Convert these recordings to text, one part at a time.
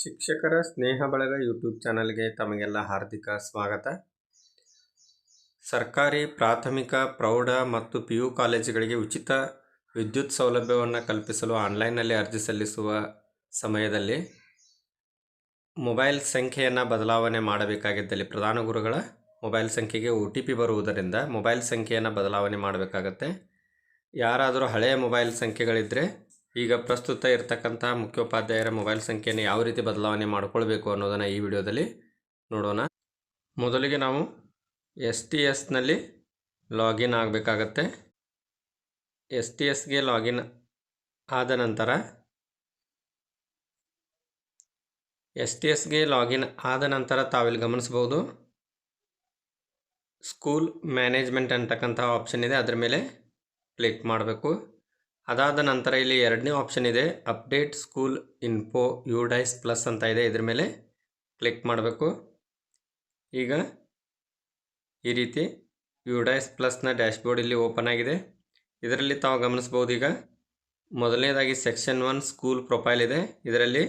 ಶಿಕ್ಷಕರ ಸ್ನೇಹ ಬಳಗ ಯೂಟ್ಯೂಬ್ ಚಾನಲ್ಗೆ ತಮಗೆಲ್ಲ ಹಾರ್ದಿಕ ಸ್ವಾಗತ. ಸರ್ಕಾರಿ, ಪ್ರಾಥಮಿಕ, ಪ್ರೌಢ ಮತ್ತು ಪಿ ಯು ಕಾಲೇಜುಗಳಿಗೆ ಉಚಿತ ವಿದ್ಯುತ್ ಸೌಲಭ್ಯವನ್ನು ಕಲ್ಪಿಸಲು ಆನ್ಲೈನ್ನಲ್ಲಿ ಅರ್ಜಿ ಸಲ್ಲಿಸುವ ಸಮಯದಲ್ಲಿ ಮೊಬೈಲ್ ಸಂಖ್ಯೆಯನ್ನು ಬದಲಾವಣೆ ಮಾಡಬೇಕಾಗಿದ್ದಲ್ಲಿ ಪ್ರಧಾನ ಗುರುಗಳ ಮೊಬೈಲ್ ಸಂಖ್ಯೆಗೆ ಒ ಟಿ ಪಿ ಬರುವುದರಿಂದ ಮೊಬೈಲ್ ಸಂಖ್ಯೆಯನ್ನು ಬದಲಾವಣೆ ಮಾಡಬೇಕಾಗತ್ತೆ. ಯಾರಾದರೂ ಹಳೆಯ ಮೊಬೈಲ್ ಸಂಖ್ಯೆಗಳಿದ್ದರೆ ಈಗ ಪ್ರಸ್ತುತ ಇರತಕ್ಕಂಥ ಮುಖ್ಯೋಪಾಧ್ಯಾಯರ ಮೊಬೈಲ್ ಸಂಖ್ಯೆಯನ್ನು ಯಾವ ರೀತಿ ಬದಲಾವಣೆ ಮಾಡಿಕೊಳ್ಬೇಕು ಅನ್ನೋದನ್ನು ಈ ವಿಡಿಯೋದಲ್ಲಿ ನೋಡೋಣ. ಮೊದಲಿಗೆ ನಾವು ಎಸ್ ಟಿ ಎಸ್ನಲ್ಲಿ ಲಾಗಿನ್ ಆಗಬೇಕಾಗತ್ತೆ. ಎಸ್ ಟಿ ಎಸ್ಗೆ ಲಾಗಿನ್ ಆದ ನಂತರ ಎಸ್ ಟಿ ಎಸ್ಗೆ ಲಾಗಿನ್ ಆದ ನಂತರ ತಾವಿಲ್ಲಿ ಗಮನಿಸ್ಬೋದು ಸ್ಕೂಲ್ ಮ್ಯಾನೇಜ್ಮೆಂಟ್ ಅಂತಕ್ಕಂಥ ಆಪ್ಷನ್ ಇದೆ. ಅದರ ಮೇಲೆ ಕ್ಲಿಕ್ ಮಾಡಬೇಕು. ಅದಾದ ನಂತರ ಇಲ್ಲಿ ಎರಡನೇ ಆಪ್ಷನ್ ಇದೆ update school info U DISE plus ಅಂತ ಇದೆ. ಇದ್ರ ಮೇಲೆ ಕ್ಲಿಕ್ ಮಾಡಬೇಕು. ಈಗ ಈ ರೀತಿ ಯು ಡೈಸ್ ಪ್ಲಸ್ನ ಡ್ಯಾಶ್ಬೋರ್ಡ್ ಇಲ್ಲಿ ಓಪನ್ ಆಗಿದೆ. ಇದರಲ್ಲಿ ತಾವು ಗಮನಿಸ್ಬೋದು ಈಗ ಮೊದಲನೇದಾಗಿ ಸೆಕ್ಷನ್ ಒನ್ ಸ್ಕೂಲ್ ಪ್ರೊಫೈಲ್ ಇದೆ. ಇದರಲ್ಲಿ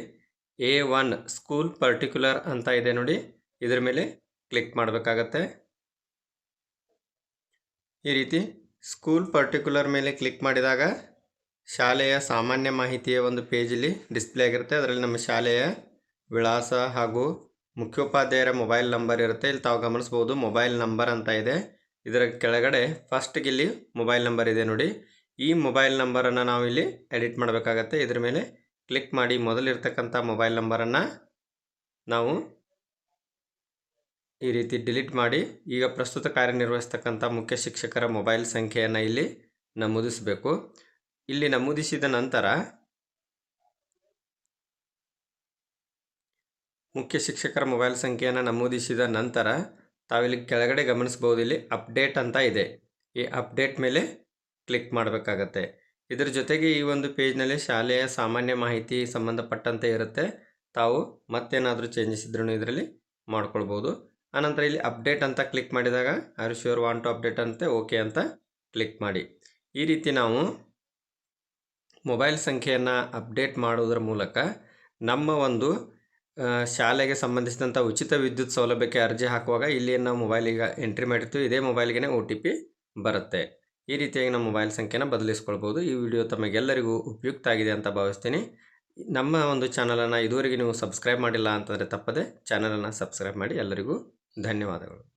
ಎ ಒನ್ ಸ್ಕೂಲ್ ಪರ್ಟಿಕ್ಯುಲರ್ ಅಂತ ಇದೆ ನೋಡಿ. ಇದರ ಮೇಲೆ ಕ್ಲಿಕ್ ಮಾಡಬೇಕಾಗತ್ತೆ. ಈ ರೀತಿ ಸ್ಕೂಲ್ ಪರ್ಟಿಕ್ಯುಲರ್ ಮೇಲೆ ಕ್ಲಿಕ್ ಮಾಡಿದಾಗ ಶಾಲೆಯ ಸಾಮಾನ್ಯ ಮಾಹಿತಿಯ ಒಂದು ಪೇಜಲ್ಲಿ ಡಿಸ್ಪ್ಲೇ ಆಗಿರುತ್ತೆ. ಅದರಲ್ಲಿ ನಮ್ಮ ಶಾಲೆಯ ವಿಳಾಸ ಹಾಗೂ ಮುಖ್ಯೋಪಾಧ್ಯಾಯರ ಮೊಬೈಲ್ ನಂಬರ್ ಇರುತ್ತೆ. ಇಲ್ಲಿ ತಾವು ಗಮನಿಸ್ಬೋದು ಮೊಬೈಲ್ ನಂಬರ್ ಅಂತ ಇದೆ. ಇದರ ಕೆಳಗಡೆ ಫಸ್ಟ್ಗೆ ಇಲ್ಲಿ ಮೊಬೈಲ್ ನಂಬರ್ ಇದೆ ನೋಡಿ. ಈ ಮೊಬೈಲ್ ನಂಬರನ್ನು ನಾವು ಇಲ್ಲಿ ಎಡಿಟ್ ಮಾಡಬೇಕಾಗತ್ತೆ. ಇದ್ರ ಮೇಲೆ ಕ್ಲಿಕ್ ಮಾಡಿ ಮೊದಲಿರ್ತಕ್ಕಂಥ ಮೊಬೈಲ್ ನಂಬರನ್ನು ನಾವು ಈ ರೀತಿ ಡಿಲೀಟ್ ಮಾಡಿ ಈಗ ಪ್ರಸ್ತುತ ಕಾರ್ಯನಿರ್ವಹಿಸ್ತಕ್ಕಂಥ ಮುಖ್ಯ ಶಿಕ್ಷಕರ ಮೊಬೈಲ್ ಸಂಖ್ಯೆಯನ್ನು ಇಲ್ಲಿ ನಮೂದಿಸಬೇಕು. ಇಲ್ಲಿ ನಮೂದಿಸಿದ ನಂತರ ಮುಖ್ಯ ಶಿಕ್ಷಕರ ಮೊಬೈಲ್ ಸಂಖ್ಯೆಯನ್ನು ನಮೂದಿಸಿದ ನಂತರ ತಾವಿಲ್ಲಿ ಕೆಳಗಡೆ ಗಮನಿಸ್ಬೋದು ಇಲ್ಲಿ ಅಪ್ಡೇಟ್ ಅಂತ ಇದೆ. ಈ ಅಪ್ಡೇಟ್ ಮೇಲೆ ಕ್ಲಿಕ್ ಮಾಡಬೇಕಾಗತ್ತೆ. ಇದರ ಜೊತೆಗೆ ಈ ಒಂದು ಪೇಜ್ನಲ್ಲಿ ಶಾಲೆಯ ಸಾಮಾನ್ಯ ಮಾಹಿತಿ ಸಂಬಂಧಪಟ್ಟಂತೆ ಇರುತ್ತೆ. ತಾವು ಮತ್ತೇನಾದರೂ ಚೇಂಜಸ್ ಇದ್ರೂ ಇದರಲ್ಲಿ ಮಾಡ್ಕೊಳ್ಬೋದು. ಆನಂತರ ಇಲ್ಲಿ ಅಪ್ಡೇಟ್ ಅಂತ ಕ್ಲಿಕ್ ಮಾಡಿದಾಗ are sure want to update ಅಂತೆ ಓಕೆ ಅಂತ ಕ್ಲಿಕ್ ಮಾಡಿ. ಈ ರೀತಿ ನಾವು ಮೊಬೈಲ್ ಸಂಖ್ಯೆಯನ್ನು ಅಪ್ಡೇಟ್ ಮಾಡುವುದರ ಮೂಲಕ ನಮ್ಮ ಒಂದು ಶಾಲೆಗೆ ಸಂಬಂಧಿಸಿದಂಥ ಉಚಿತ ವಿದ್ಯುತ್ ಸೌಲಭ್ಯಕ್ಕೆ ಅರ್ಜಿ ಹಾಕುವಾಗ ಇಲ್ಲಿ ನಾವು ಮೊಬೈಲಿಗೆ ಎಂಟ್ರಿ ಮಾಡಿರ್ತೀವಿ. ಇದೇ ಮೊಬೈಲ್ಗೆ ಒ ಟಿ ಪಿ ಬರುತ್ತೆ. ಈ ರೀತಿಯಾಗಿ ನಮ್ಮ ಮೊಬೈಲ್ ಸಂಖ್ಯೆನ ಬದಲಿಸ್ಕೊಳ್ಬೋದು. ಈ ವಿಡಿಯೋ ತಮಗೆಲ್ಲರಿಗೂ ಉಪಯುಕ್ತ ಆಗಿದೆ ಅಂತ ಭಾವಿಸ್ತೀನಿ. ನಮ್ಮ ಒಂದು ಚಾನಲನ್ನು ಇದುವರೆಗೆ ನೀವು ಸಬ್ಸ್ಕ್ರೈಬ್ ಮಾಡಿಲ್ಲ ಅಂತಂದರೆ ತಪ್ಪದೆ ಚಾನಲನ್ನು ಸಬ್ಸ್ಕ್ರೈಬ್ ಮಾಡಿ. ಎಲ್ಲರಿಗೂ ಧನ್ಯವಾದಗಳು.